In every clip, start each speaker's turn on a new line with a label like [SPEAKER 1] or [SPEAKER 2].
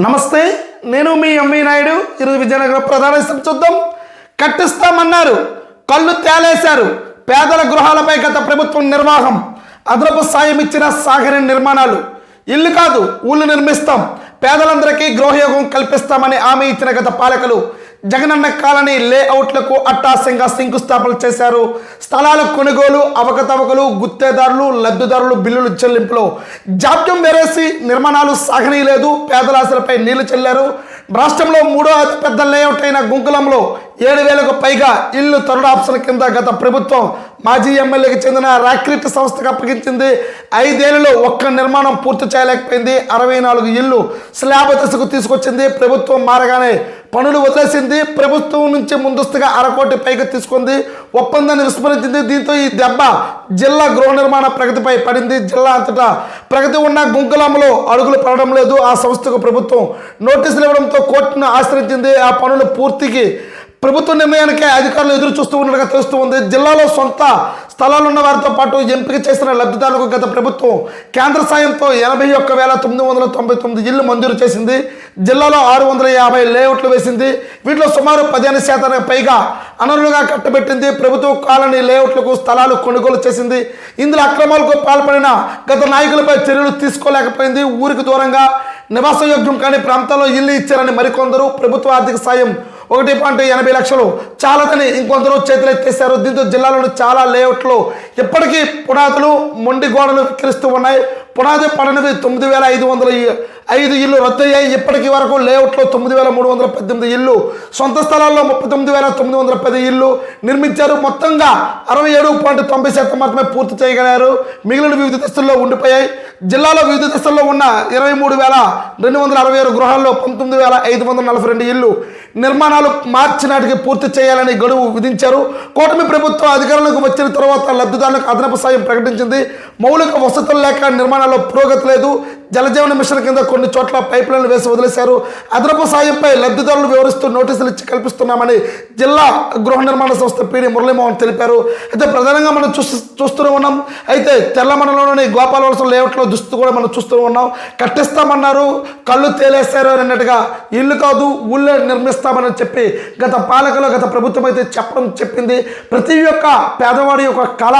[SPEAKER 1] నమస్తే నేను మీ ఎంవి నాయుడు. ఈరోజు విజయనగరం ప్రధాన చూద్దాం. కట్టిస్తామన్నారు. కళ్ళు తేలేశారు. పేదల గృహాలపై గత ప్రభుత్వం నిర్వాహం. అదనపు సాయం ఇచ్చిన సాగరి నిర్మాణాలు. ఇల్లు కాదు ఊళ్ళు నిర్మిస్తాం. పేదలందరికీ గృహయోగం కల్పిస్తామని హామీ ఇచ్చిన గత పాలకులు. జగనన్న కాలనీ లేఅవుట్లకు అట్టాసంగా శంకుస్థాపన చేశారు. స్థలాల కొనుగోలు అవకతవకలు గుత్తేదారులు లబ్ధిదారులు బిల్లులు చెల్లింపులో జాప్యం వేరేసి నిర్మాణాలు సాగనీయలేదు. పేదల నీళ్ళు చెల్లారు. రాష్ట్రంలో మూడో అతిపెద్ద లేఅవుట్ అయిన గుంకులంలో ఏడు వేలకు పైగా ఇల్లు తరుణ ఆప్షన్ కింద గత ప్రభుత్వం మాజీ ఎమ్మెల్యేకి చెందిన రాక్రిట్ సంస్థకు అప్పగించింది. ఐదేళ్ళలో ఒక్క నిర్మాణం పూర్తి చేయలేకపోయింది. అరవై నాలుగు ఇల్లు స్లాబ్ దశకు తీసుకొచ్చింది. ప్రభుత్వం మారగానే పనులు వదిలేసింది ప్రభుత్వం నుంచి ముందస్తుగా అరకోటి పైకి తీసుకుంది ఒప్పందాన్ని విస్మరించింది. దీంతో ఈ దెబ్బ జిల్లా గృహ నిర్మాణ ప్రగతిపై పడింది. జిల్లా అంతటా ప్రగతి ఉన్న గుంకులంలో అడుగులు పడడం లేదు. ఆ సంస్థకు ప్రభుత్వం నోటీసులు ఇవ్వడంతో కోర్టును ఆశ్రయించింది. ఆ పనులు పూర్తికి ప్రభుత్వ నిర్ణయానికి అధికారులు ఎదురు చూస్తూ ఉన్నట్టుగా తెలుస్తూ ఉంది. జిల్లాలో సొంత స్థలాలు ఉన్న వారితో పాటు ఎంపిక చేసిన లబ్ధిదారులకు గత ప్రభుత్వం కేంద్ర సాయంతో ఎనభై ఒక్క వేల తొమ్మిది వందల తొంభై తొమ్మిది ఇల్లు మంజూరు చేసింది. జిల్లాలో ఆరు వందల యాభై లేఅవుట్లు వేసింది. వీటిలో సుమారు పదిహేను శాతానికి పైగా అనర్హులుగా కట్టబెట్టింది. ప్రభుత్వ కాలనీ లేఅవుట్లకు స్థలాలు కొనుగోలు చేసింది. ఇందులో అక్రమాలకు పాల్పడిన గత నాయకులపై చర్యలు తీసుకోలేకపోయింది. ఊరికి దూరంగా నివాసయోగ్యం కాని ప్రాంతాల్లో ఇల్లు ఇచ్చారని మరికొందరు. ప్రభుత్వ ఆర్థిక సాయం ఒకటి పాయింట్ ఎనభై లక్షలు. చాలాదని ఇంకొందరు చేతులు ఎత్తేశారు. దీంతో జిల్లాలోని చాలా లేఅవుట్లు ఇప్పటికీ పునాదులు మొండి గోడలు విక్రిస్తూ ఉన్నాయి. పునాది పడనివి తొమ్మిది వేల ఐదు వందల ఐదు ఇల్లు రద్దయ్యాయి ఇప్పటికి వరకు లేఅవుట్లో తొమ్మిది వేల మూడు వందల పద్దెనిమిది ఇల్లు సొంత స్థలాల్లో ముప్పై తొమ్మిది వేల తొమ్మిది వందల పది ఇల్లు నిర్మించారు. మొత్తంగా అరవై ఏడు పాయింట్ తొంభై శాతం మాత్రమే పూర్తి చేయగలిగారు. మిగిలిన వివిధ దశల్లో ఉండిపోయాయి. జిల్లాలో వివిధ దశల్లో ఉన్న ఇరవై మూడు వేల రెండు వందల అరవై ఆరు గృహాల్లో పంతొమ్మిది వేల ఐదు వందల నలభై రెండు ఇల్లు నిర్మాణాలు మార్చి నాటికి పూర్తి చేయాలని గడువు విధించారు. కూటమి ప్రభుత్వం అధికారంలోకి వచ్చిన తర్వాత లబ్ధిదారులకు అదనపు సాయం ప్రకటించింది. మౌలిక వసతులు లేక నిర్మాణాల్లో పురోగతి లేదు. జలజీవన మిషన్ కింద కొన్ని చోట్ల పైప్ లైన్లు వేసి వదిలేశారు. అదనపు సాయంపై లబ్ధిదారులు వివరిస్తూ నోటీసులు ఇచ్చి కల్పిస్తున్నామని జిల్లా గృహ నిర్మాణ సంస్థ పీడి మురళీమోహన్ తెలిపారు. అయితే ప్రధానంగా మనం చూస్తూ చూస్తూనే ఉన్నాం. అయితే తెల్లమండలంలోని గోపాల వలస లేఅవుట్లో దుస్తు కూడా మనం చూస్తూ ఉన్నాం. కట్టిస్తామన్నారు. కళ్ళు తేలేస్తారు అని అన్నట్టుగా ఇల్లు కాదు ఊళ్ళో నిర్మిస్తామని చెప్పి గత పాలకులు గత ప్రభుత్వం అయితే చెప్పడం చెప్పింది. ప్రతి ఒక్క పేదవాడి యొక్క కళ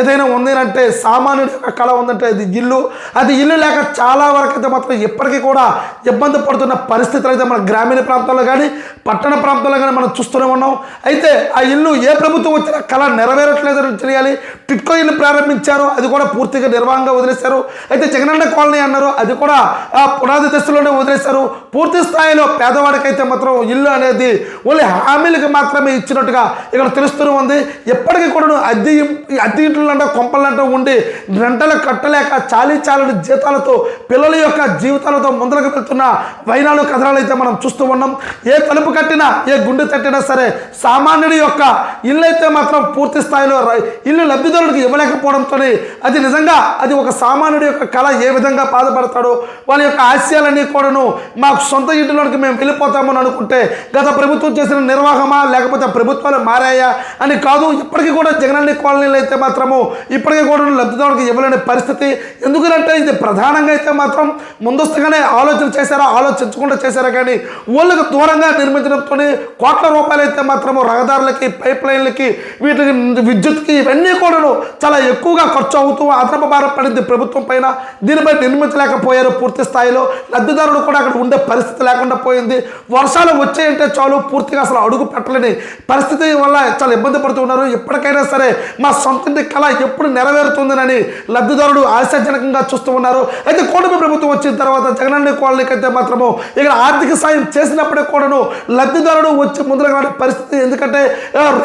[SPEAKER 1] ఏదైనా ఉంది అంటే సామాన్యుడి యొక్క కళ ఉందంటే అది ఇల్లు. అది ఇల్లు లేక చాలా వరకు అయితే మాత్రం ఇప్పటికీ కూడా ఇబ్బంది పడుతున్న పరిస్థితులు అయితే మన గ్రామీణ ప్రాంతాల్లో కానీ పట్టణ ప్రాంతాల్లో కానీ మనం చూస్తూనే ఉన్నాం. అయితే ఆ ఇల్లు ఏ ప్రభుత్వం వచ్చినా కళ నెరవేరట్లేదని తెలియాలి. టిట్కో ఇల్లు ప్రారంభించారు అది కూడా పూర్తిగా నిర్వాహంగా వదిలేశారు. అయితే జగనన్న కాలనీ అన్నారు అది కూడా ఆ పునాది దశలోనే వదిలేశారు. పూర్తి స్థాయిలో పేదవాడికైతే మాత్రం ఇల్లు అనేది ఓన్లీ హామీలకు మాత్రమే ఇచ్చినట్టుగా ఇక్కడ తెలుస్తూనే ఉంది. ఎప్పటికీ కూడా అద్దె అద్దె ఇంట్లో కొంపలంటూ ఉండి రెంటలు కట్టలేక చాలీ చాలని జీతాలతో పిల్లల యొక్క జీవితాలతో ముందరకు వెళ్తున్న వైనాలు కథనాలు అయితే మనం చూస్తూ ఉన్నాం. ఏ తలుపు కట్టినా ఏ గుండె తట్టినా సరే సామాన్యుడి యొక్క ఇల్లు అయితే మాత్రం పూర్తి స్థాయిలో ఇల్లు లబ్ధిదారుడికి ఇవ్వలేకపోవడంతో అది నిజంగా అది ఒక సామాన్యుడి యొక్క కళ ఏ విధంగా బాధపడతాడో వాళ్ళ యొక్క ఆశయాలన్నీ కూడాను మాకు సొంత ఇంటిలోనికి మేము వెళ్ళిపోతామని అనుకుంటే గత ప్రభుత్వం చేసిన నిర్వాహమా లేకపోతే ప్రభుత్వాలు మారాయా అని కాదు ఇప్పటికీ కూడా జగనన్న కాలనీలు అయితే మాత్రము ఇప్పటికీ కూడా లబ్ధిదారుడికి ఇవ్వలేని పరిస్థితి. ఎందుకంటే ఇది ప్రధానంగా అయితే మాత్రం ముందస్తుగానే ఆలోచన చేశారా ఆలోచించకుండా చేశారా కానీ ఊళ్ళకు దూరంగా నిర్మించడంతో కోట్ల రూపాయలు అయితే మాత్రము రహదారులకి పైప్ లైన్లకి వీటికి విద్యుత్కి ఇవన్నీ కూడాను చాలా ఎక్కువగా ఖర్చు అవుతూ అదనపు భారం పడింది ప్రభుత్వం పైన. దీనిపై నిర్మించలేకపోయారు పూర్తి స్థాయిలో. లబ్ధిదారుడు కూడా అక్కడ ఉండే పరిస్థితి లేకుండా పోయింది. వర్షాలు వచ్చాయంటే చాలు పూర్తిగా అసలు అడుగు పెట్టలేని పరిస్థితి వల్ల చాలా ఇబ్బంది పడుతున్నారు ఎప్పటికైనా సరే మా సొంత ఇంటి కళ ఎప్పుడు నెరవేరుతుందని లబ్ధిదారుడు ఆశాజనకంగా చూస్తూ ఉన్నారు. అయితే కూటమి ప్రభుత్వం వచ్చిన తర్వాత జగనన్న కాలనీకి అయితే మాత్రము ఇక్కడ ఆర్థిక సాయం చేసినప్పటికీ కూడాను లబ్ధిదారుడు వచ్చి ముందుకు పరిస్థితి. ఎందుకంటే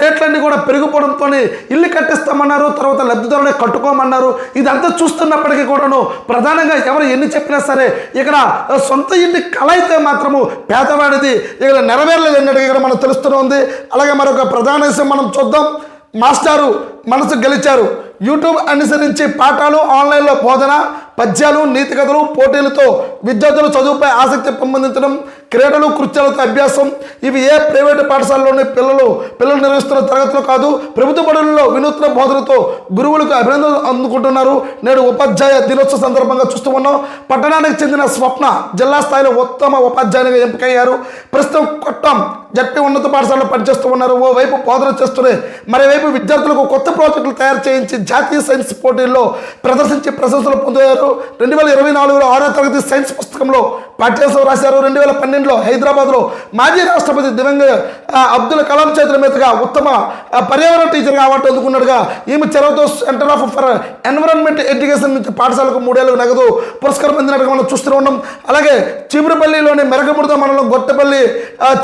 [SPEAKER 1] రేట్లన్నీ కూడా పెరిగిపోవడంతో ఇల్లు కట్టిస్తామన్నారు తర్వాత లబ్ధిదారుడే కట్టుకోమన్నారు. ఇదంతా చూస్తున్నప్పటికీ కూడాను ప్రధానంగా ఎవరు ఎన్ని చెప్పినా సరే ఇక్కడ సొంత ఇంటి కళ అయితే మాత్రము పేదవాడిది ఇక్కడ నెరవేరలేదు అన్నట్టుగా ఇక్కడ మనకు తెలుస్తూనే ఉంది. అలాగే మరొక ప్రధాన విషయం మనం చూద్దాం. మాస్టారు మనసు గెలిచారు. యూట్యూబ్ అనుసరించి పాఠాలు ఆన్లైన్లో బోధన పద్యాలు నీతి కథలు పోటీలతో విద్యార్థులు చదువుపై ఆసక్తి పెంపొందించడం క్రీడలు కృత్యాలతో అభ్యాసం ఇవి ఏ ప్రైవేటు పాఠశాలలోని పిల్లలు పిల్లలు నిర్వహిస్తున్న తరగతులు కాదు ప్రభుత్వ బడులలో వినూత్న బోధనతో గురువులకు అభినందనలు అందుకుంటున్నారు. నేడు ఉపాధ్యాయ దినోత్సవ సందర్భంగా చూస్తూ ఉన్నాం. పట్టణానికి చెందిన స్వప్న జిల్లా స్థాయిలో ఉత్తమ ఉపాధ్యాయునిగా ఎంపికయ్యారు. ప్రస్తుతం కొట్టం జట్టి ఉన్నత పాఠశాలలో పనిచేస్తూ ఉన్నారు. ఓవైపు బోధన చేస్తూనే మరోవైపు విద్యార్థులకు కొత్త ప్రాజెక్టులు తయారు చేయించి జాతీయ సైన్స్ పోటీల్లో ప్రదర్శించి ప్రశంసలు పొందారు. రెండు వేల ఇరవై నాలుగులో ఆరో తరగతి సైన్స్ పుస్తకంలో పాఠ్యాంశం రాశారు. రెండు వేల పన్నెండు పన్నెండులో హైదరాబాద్లో మాజీ రాష్ట్రపతి దివంగ అబ్దుల్ కలాం చేతుల మీదుగా ఉత్తమ పర్యావరణ టీచర్గా అవార్డు అందుకున్నాడుగా. ఈమె చెరవతో centre of for environment education నుంచి పాఠశాలకు మూడేళ్ళకు నగదు పురస్కారం పొందినట్టుగా మనం చూస్తూ ఉన్నాం. అలాగే చీపురుపల్లిలోని మెరగముడత మండలం గొట్టపల్లి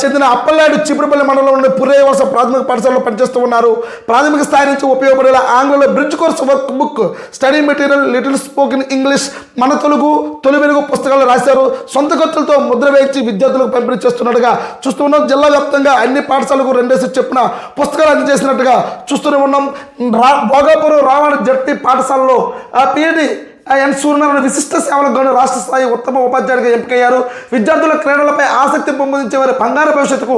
[SPEAKER 1] చెందిన చెందిన అప్పలనాయుడు చీపురుపల్లి మండలంలోని పురేవస ప్రాథమిక పాఠశాలలో పనిచేస్తూ ఉన్నారు. ప్రాథమిక స్థాయి నుంచి ఉపయోగపడేలా ఆంగ్లంలో bridge course work book study material little spoken English మన తెలుగు తొలి వెలుగు పుస్తకాలు రాశారు. సొంత ఖర్చులతో ముద్ర వేయించి విద్యార్థులకు పంపిణీ చేస్తున్నట్టుగా చూస్తూ ఉన్నాం. జిల్లా వ్యాప్తంగా అన్ని పాఠశాలకు రెండేసి చెప్పిన పుస్తకాలు అందజేసినట్టుగా చూస్తూనే ఉన్నాం. రా భోగాపురం రావణ జట్టి పాఠశాలలో పిహెడి ఎన్ సూర్యనారాయణ విశిష్ట సేవలకు గాను రాష్ట్ర స్థాయి ఉత్తమ ఉపాధ్యాయులుగా ఎంపికయ్యారు. విద్యార్థుల క్రీడలపై ఆసక్తి పెంపొందించే వారి బంగారు భవిష్యత్తుకు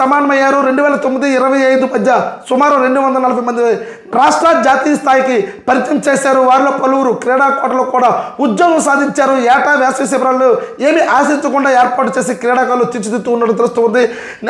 [SPEAKER 1] సమానమయ్యారు. రెండు వేల తొమ్మిది ఇరవై ఐదు మధ్య సుమారు రెండు వందల నలభై మంది రాష్ట్ర జాతీయ స్థాయికి పరిచయం చేశారు. వారిలో పలువురు క్రీడాకోటలు కూడా ఉద్యోగం సాధించారు. ఏటా వేసవి శిబిరాలు ఏమి ఆశించకుండా ఏర్పాటు చేసి క్రీడాకారులు తీర్చిదిద్దుతూ ఉన్నట్టు తెలుస్తుంది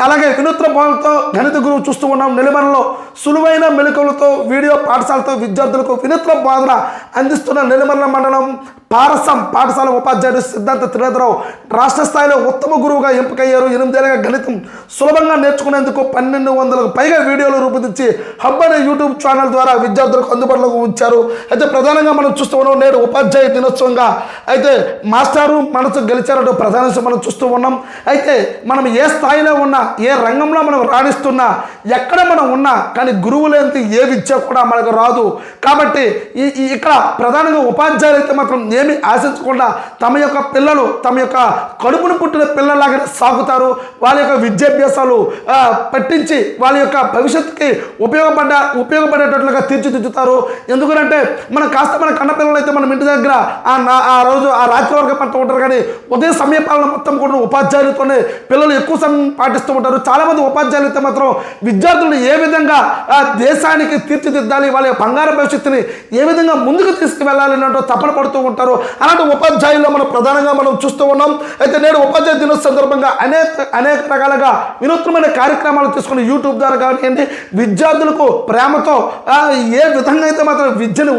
[SPEAKER 1] అలాగే వినూత్న భావంతో గణిత గురువు చూస్తూ ఉన్నాం. నెల్లిమరలో సులువైన మెలకులతో వీడియో పాఠశాలతో విద్యార్థులకు వినూత్న బోధన అందిస్తున్న నెల్లిమర్ల మండలం పారసం పాఠశాల ఉపాధ్యాయుడు సిద్ధాంత త్రివేదరావు రాష్ట్ర స్థాయిలో ఉత్తమ గురువుగా ఎంపికయ్యారు. ఎనిమిదేళ్ళగా గణితం సులభంగా నేర్చుకునేందుకు పన్నెండు వందలకు పైగా వీడియోలు రూపొందించి హబ్ అనే యూట్యూబ్ ఛానల్ ద్వారా విద్యార్థులకు అందుబాటులోకి ఉంచారు. అయితే ప్రధానంగా మనం చూస్తూ ఉన్నాం నేడు ఉపాధ్యాయ దినోత్సవంగా అయితే మాస్టారు మనసు గెలిచారో ప్రధానంగా మనం చూస్తూ ఉన్నాం. అయితే మనం ఏ స్థాయిలో ఉన్నా ఏ రంగంలో మనం రాణిస్తున్నా ఎక్కడ మనం ఉన్నా కానీ గురువు లేని ఏ విద్య కూడా మనకు రాదు. కాబట్టి ఈ ఇక్కడ ప్రధానంగా ఉపాధ్యాయులు అయితే మాత్రం ఏమి ఆశించకుండా తమ యొక్క పిల్లలు తమ యొక్క కడుపును పుట్టిన పిల్లలాగా సాగుతారు. వాళ్ళ యొక్క విద్యాభ్యాసాలు పట్టించి వాళ్ళ యొక్క భవిష్యత్తుకి ఉపయోగపడ్డ ఉపయోగపడేటట్లుగా తీర్చిదిద్దుతారు. ఎందుకంటే మనం కాస్త మన కన్న పిల్లలు అయితే మనం ఇంటి దగ్గర ఆ నా- ఆ రోజు ఆ రాత్రి వరకు పంట ఉంటారు. కానీ ఉదయం సమయపాలన మొత్తం కూడా ఉపాధ్యాయులతోనే పిల్లలు ఎక్కువ సమయం పాటిస్తూ ఉంటారు. చాలామంది ఉపాధ్యాయులు అయితే మాత్రం విద్యార్థులను ఏ విధంగా దేశానికి తీర్చిదిద్దాలి వాళ్ళ బంగారు భవిష్యత్తుని ఏ విధంగా ముందుకు తీసుకువెళ్ళాలి అన్నట్టు తపన పడుతూ ఉంటారు. అలాంటి ఉపాధ్యాయుల్లో మనం ప్రధానంగా మనం చూస్తూ ఉన్నాం. అయితే నేడు ఉపాధ్యాయ దినోత్సవ సందర్భంగా అనేక అనేక రకాలుగా వినూత్నమైన కార్యక్రమాలు తీసుకుని యూట్యూబ్ ద్వారా కానివ్వండి విద్యార్థులకు ప్రేమతో ఏ విధంగా అయితే మాత్రం విద్యను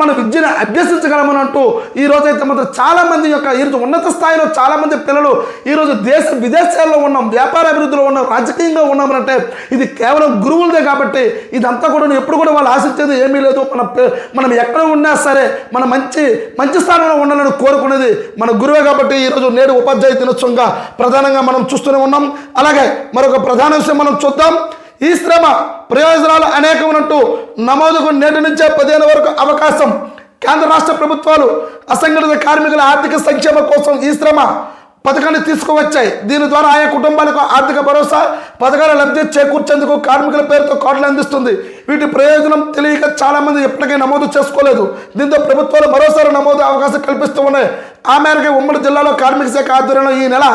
[SPEAKER 1] మన విద్యను అభ్యసించగలమని అంటూ ఈ రోజు అయితే మాత్రం చాలా మంది యొక్క ఈరోజు ఉన్నత స్థాయిలో చాలామంది పిల్లలు ఈరోజు దేశ విదేశాల్లో ఉన్నాం వ్యాపార అభివృద్ధిలో ఉన్నాం రాజకీయంగా ఉన్నామనంటే ఇది కేవలం గురువులదే కాబట్టి ఇదంతా కూడా ఎప్పుడు కూడా వాళ్ళు ఆశించేది ఏమీ లేదు. మన మనం ఎక్కడ ఉన్నా సరే మన మంచి మంచి స్థానంలో ఉండాలని కోరుకునేది మన గురువే కాబట్టి ఈరోజు నేడు ఉపాధ్యాయ దినోత్సవంగా ప్రధానంగా మనం చూస్తూనే ఉన్నాం. అలాగే మరొక ప్రధాన విషయం మనం చూద్దాం. ఈ శ్రమ ప్రయోజనాలు అనేకమైనట్టు ఉన్నట్టు నమోదుకు నేటి నుంచే పదిహేను వరకు అవకాశం. కేంద్ర రాష్ట్ర ప్రభుత్వాలు అసంఘటిత కార్మికుల ఆర్థిక సంక్షేమ కోసం ఈ శ్రమ పథకాన్ని తీసుకువచ్చాయి. దీని ద్వారా ఆయా కుటుంబాలకు ఆర్థిక భరోసా పథకాల లబ్ధి చేకూర్చేందుకు కార్మికుల పేరుతో కార్డులు అందిస్తుంది. వీటి ప్రయోజనం తెలియక చాలామంది ఎప్పటికీ నమోదు చేసుకోలేదు. దీంతో ప్రభుత్వాలు మరోసారి నమోదు అవకాశం కల్పిస్తూ ఉన్నాయి. ఆ మేరకు ఉమ్మడి జిల్లాలో కార్మిక శాఖ ఆధ్వర్యంలో ఈ నెల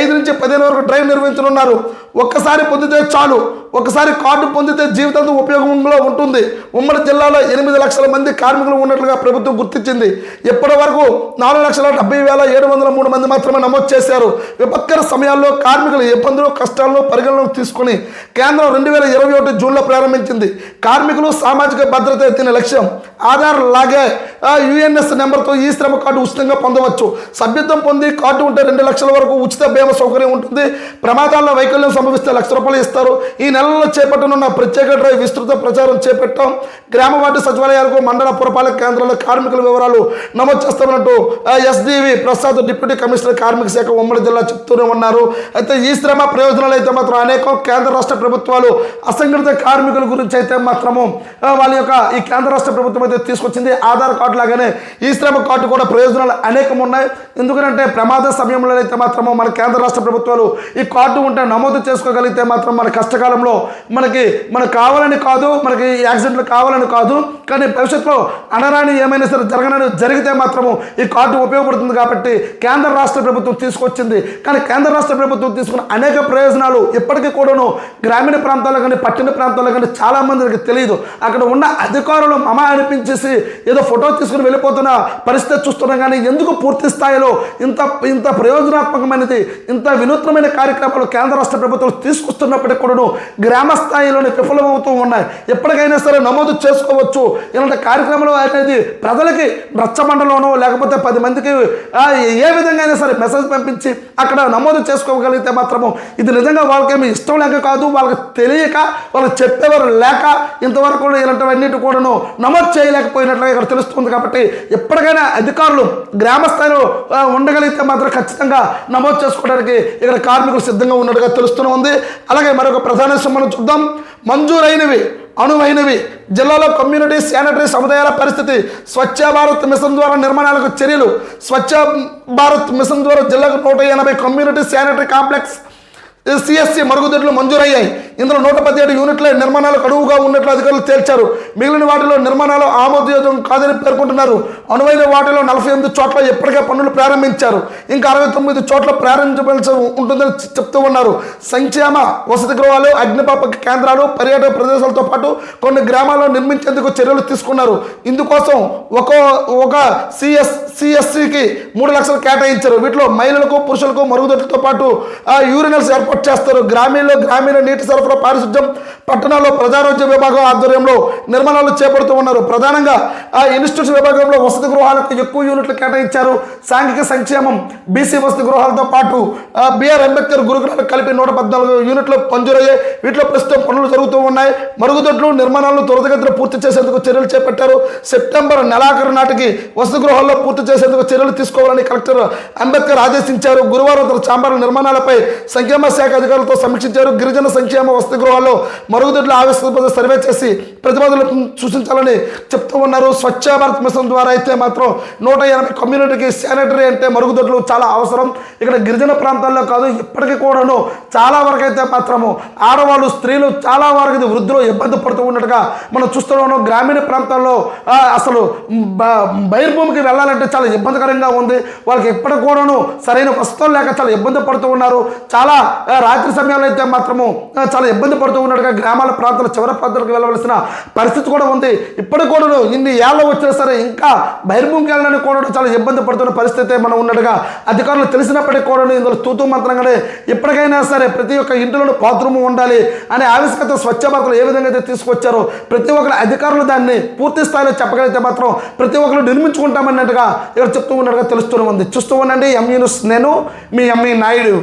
[SPEAKER 1] ఐదు నుంచి పదిహేను వరకు డ్రైవ్ నిర్వహించనున్నారు. ఒక్కసారి పొందితే చాలు. ఒకసారి కార్డు పొందితే జీవితంతో ఉపయోగంలో ఉంటుంది. ఉమ్మడి జిల్లాలో ఎనిమిది లక్షల మంది కార్మికులు ఉన్నట్లుగా ప్రభుత్వం గుర్తించింది. ఇప్పటి వరకు నాలుగు లక్షల డెబ్బై వేల ఏడు వందల మూడు మంది మాత్రమే నమోదు చేశారు. విపత్కర సమయాల్లో కార్మికుల ఇబ్బందులు కష్టాలను పరిగణలోకి తీసుకుని కేంద్రం రెండు వేల ఇరవై ఒకటి జూన్లో ప్రారంభించింది. కార్మికులు సామాజిక భద్రత ఎత్తిన లక్ష్యం. ఆధార్ లాగే యుఎన్ఎస్ నెంబర్తో ఈ శ్రమ కార్డు ఉచితంగా పొందవచ్చు. సభ్యత్వం పొంది కార్డు ఉంటే రెండు లక్షల వరకు ఉచిత బీమా సౌకర్యం ఉంటుంది. ప్రమాదాల్లో వైకల్యం సంభవిస్తే లక్ష రూపాయలు ఇస్తారు. ఈ నెలలో చేపట్టనున్న ప్రత్యేక డ్రైవ్ విస్తృత ప్రచారం చేపట్టాం. గ్రామ వార్డు సచివాలయాలకు మండల పురపాలక కేంద్రాల్లో కార్మికుల వివరాలు నమోదు చేస్తామన్నట్టు S D V Prasad deputy commissioner కార్మిక శాఖ ఉమ్మడి జిల్లా చెప్తూనే ఉన్నారు. అయితే ఈ శ్రమ ప్రయోజనాలు అయితే మాత్రం అనేక కేంద్ర రాష్ట్ర ప్రభుత్వాలు అసంఘటిత కార్మికుల గురించి అయితే మాత్రము వాళ్ళ యొక్క ఈ కేంద్ర రాష్ట్ర ప్రభుత్వం అయితే తీసుకొచ్చింది. ఆధార్ కార్డు లాగానే ఈ శ్రమ కార్డు కూడా ప్రయోజనాలు అనేకం ఉన్నాయి. ఎందుకంటే ప్రమాద సమయంలో అయితే మాత్రము మన కేంద్ర రాష్ట్ర ప్రభుత్వాలు ఈ కార్డు ఉంటే నమోదు చేసుకోగలిగితే మాత్రం మన కష్టకాలంలో మనకి మనకు కావాలని కాదు మనకి యాక్సిడెంట్లు కావాలని కాదు కానీ భవిష్యత్తులో అనరాని ఏమైనా సరే జరగనని జరిగితే మాత్రము ఈ కార్డు ఉపయోగపడుతుంది కాబట్టి కేంద్ర రాష్ట్ర ప్రభుత్వం తీసుకొచ్చింది. కానీ కేంద్ర రాష్ట్ర ప్రభుత్వం తీసుకున్న అనేక ప్రయోజనాలు ఇప్పటికీ కూడాను గ్రామీణ ప్రాంతాల్లో కానీ పట్టణ ప్రాంతాల్లో కానీ చాలా మందికి తెలియదు. అక్కడ ఉన్న అధికారులు మమ అనిపించేసి ఏదో ఫోటో తీసుకుని వెళ్ళిపోతున్న పరిస్థితి చూస్తున్నాం కానీ ఎందుకు పూర్తి స్థాయిలో ఇంత ఇంత ప్రయోజనాత్మకమైనది ఇంత వినూత్నమైన కార్యక్రమాలు కేంద్ర రాష్ట్ర ప్రభుత్వాలు తీసుకొస్తున్నప్పటికీ కూడాను గ్రామ స్థాయిలోనే విఫలమవుతూ ఉన్నాయి. ఎప్పటికైనా సరే నమోదు చేసుకోవచ్చు. ఇలాంటి కార్యక్రమాలు అనేది ప్రజలకి రచ్చబండలోనో లేకపోతే పది మందికి ఏ విధంగా అయినా సరే మెసేజ్ పంపించి అక్కడ నమోదు చేసుకోగలిగితే మాత్రము ఇది నిజంగా వాళ్ళకేమి ఇష్టం లేక కాదు వాళ్ళకి తెలియక వాళ్ళకి చెప్పేవారు లేక ఇంతవరకు కూడా ఇలాంటివన్నిటి కూడాను నమోదు చేయలేకపోయినట్లుగా ఇక్కడ తెలుస్తుంది కాబట్టి ఎప్పటికైనా అధికారులు గ్రామ స్థాయిలో ఉండగలిగితే మాత్రం ఖచ్చితంగా నమోదు చేసుకోవడానికి ఇక్కడ కార్మికులు సిద్ధంగా ఉన్నట్టుగా తెలుస్తూనే ఉంది. అలాగే మరొక ప్రధాన విషయం మనం చూద్దాం. మంజూరైనవి అనువైనవి జిల్లాలో కమ్యూనిటీ శానిటరీ సముదాయాల పరిస్థితి స్వచ్ఛ భారత్ మిషన్ ద్వారా నిర్మాణాలకు చర్యలు. స్వచ్ఛ భారత్ మిషన్ ద్వారా జిల్లాకు నూట ఎనభై కమ్యూనిటీ శానిటరీ కాంప్లెక్స్ సిఎస్సి మరుగుదొడ్లు మంజూరయ్యాయి. ఇందులో నూట పదిహేడు యూనిట్ల నిర్మాణాలు కడువుగా ఉన్నట్లు అధికారులు తేల్చారు. మిగిలిన వాటిలో నిర్మాణాలు ఆమోదయోగం కాదని పేర్కొంటున్నారు. అనువైన వాటిలో నలభై ఎనిమిది చోట్ల ఎప్పటికే పనులు ప్రారంభించారు. ఇంకా అరవై తొమ్మిది చోట్ల ప్రారంభించవలసి ఉంటుందని చెప్తూ ఉన్నారు. సంక్షేమ వసతి గృహాలు అగ్నిపాపక కేంద్రాలు పర్యాటక ప్రదేశాలతో పాటు కొన్ని గ్రామాల్లో నిర్మించేందుకు చర్యలు తీసుకున్నారు. ఇందుకోసం ఒక ఒక సిఎస్ సిఎస్సికి మూడు లక్షలు కేటాయించారు. వీటిలో మహిళలకు పురుషులకు మరుగుదొడ్లతో పాటు యూరినల్స్ ఏర్పాటు చేస్తారు గ్రామీణలో గ్రామీణ నీటి సరఫరా పారిశుద్ధ్యం పట్టణాల్లో ప్రజారోగ్య విభాగం ఆధ్వర్యంలో నిర్మాణాలు చేపడుతూ ఉన్నారు. ప్రధానంగా ఆ ఇన్స్టిట్యూట్ విభాగంలో వసతి గృహాలకు ఎక్కువ యూనిట్లు కేటాయించారు. సాంఘిక సంక్షేమం బీసీ వసతి గృహాలతో పాటు బిఆర్ అంబేద్కర్ గురుకులాలు కలిపి నూట పద్నాలుగు యూనిట్లు మంజూరయ్యాయి. వీటిలో ప్రస్తుతం పనులు జరుగుతూ ఉన్నాయి. మరుగుదొడ్లు నిర్మాణాలను త్వరితగతిన పూర్తి చేసేందుకు చర్యలు చేపట్టారు. సెప్టెంబర్ నెలాఖరు నాటికి వసతి గృహాల్లో పూర్తి చేసేందుకు చర్యలు తీసుకోవాలని కలెక్టర్ అంబేద్కర్ ఆదేశించారు. గురువారం తన చాంబర్ల నిర్మాణాలపై సంక్షేమ శాఖ అధికారులతో సమీక్షించారు. గిరిజన సంక్షేమ వసతి గృహాల్లో మరుగుదొడ్ల ఆవిష్కృత సర్వే చేసి ప్రతిపాదనలు సూచించాలని చెప్తూ ఉన్నారు. స్వచ్ఛ భారత్ మిషన్ ద్వారా అయితే మాత్రం నూట ఎనభై కమ్యూనిటీకి శానిటరీ అంటే మరుగుదొడ్లు చాలా అవసరం. ఇక్కడ గిరిజన ప్రాంతాల్లో కాదు ఇప్పటికీ కూడాను చాలా వరకు అయితే మాత్రము ఆడవాళ్ళు స్త్రీలు చాలా వరకు ఇది వృద్ధులు ఇబ్బంది పడుతూ ఉన్నట్టుగా మనం చూస్తున్నాము గ్రామీణ ప్రాంతాల్లో అసలు బ- బహిర్భూమికి వెళ్ళాలంటే చాలా ఇబ్బందికరంగా ఉంది. వాళ్ళకి ఎప్పటికి కూడాను సరైన వస్తువులు లేక చాలా ఇబ్బంది పడుతూ ఉన్నారు. చాలా రాత్రి సమయంలో అయితే మాత్రము చాలా ఇబ్బంది పడుతూ ఉన్నట్టుగా గ్రామాల ప్రాంతాల చివరి ప్రాంతాలకు వెళ్ళవలసిన పరిస్థితి కూడా ఉంది. ఇప్పటికి కూడా ఇన్ని ఏళ్ళు వచ్చినా సరే ఇంకా బహిర్భూమికి వెళ్ళడానికి కూడా చాలా ఇబ్బంది పడుతున్న పరిస్థితి మనం ఉన్నట్టుగా అధికారులు తెలిసినప్పటికీ కూడా ఇందులో తూతూ మంత్రంగానే ఇప్పటికైనా సరే ప్రతి ఒక్క ఇంటిలోనూ బాత్రూమ్ ఉండాలి అనే ఆవిష్కృత స్వచ్ఛ భారత్లో ఏ విధంగా అయితే తీసుకొచ్చారో ప్రతి ఒక్కరు అధికారులు దాన్ని పూర్తి స్థాయిలో చెప్పగలిగితే మాత్రం ప్రతి ఒక్కరు నిర్మించుకుంటామన్నట్టుగా ఇక్కడ చెప్తూ ఉన్నట్టుగా తెలుస్తూనే ఉంది. చూస్తూ ఉండండి. ఎంఈ నేను మీ ఎంఈ నాయుడు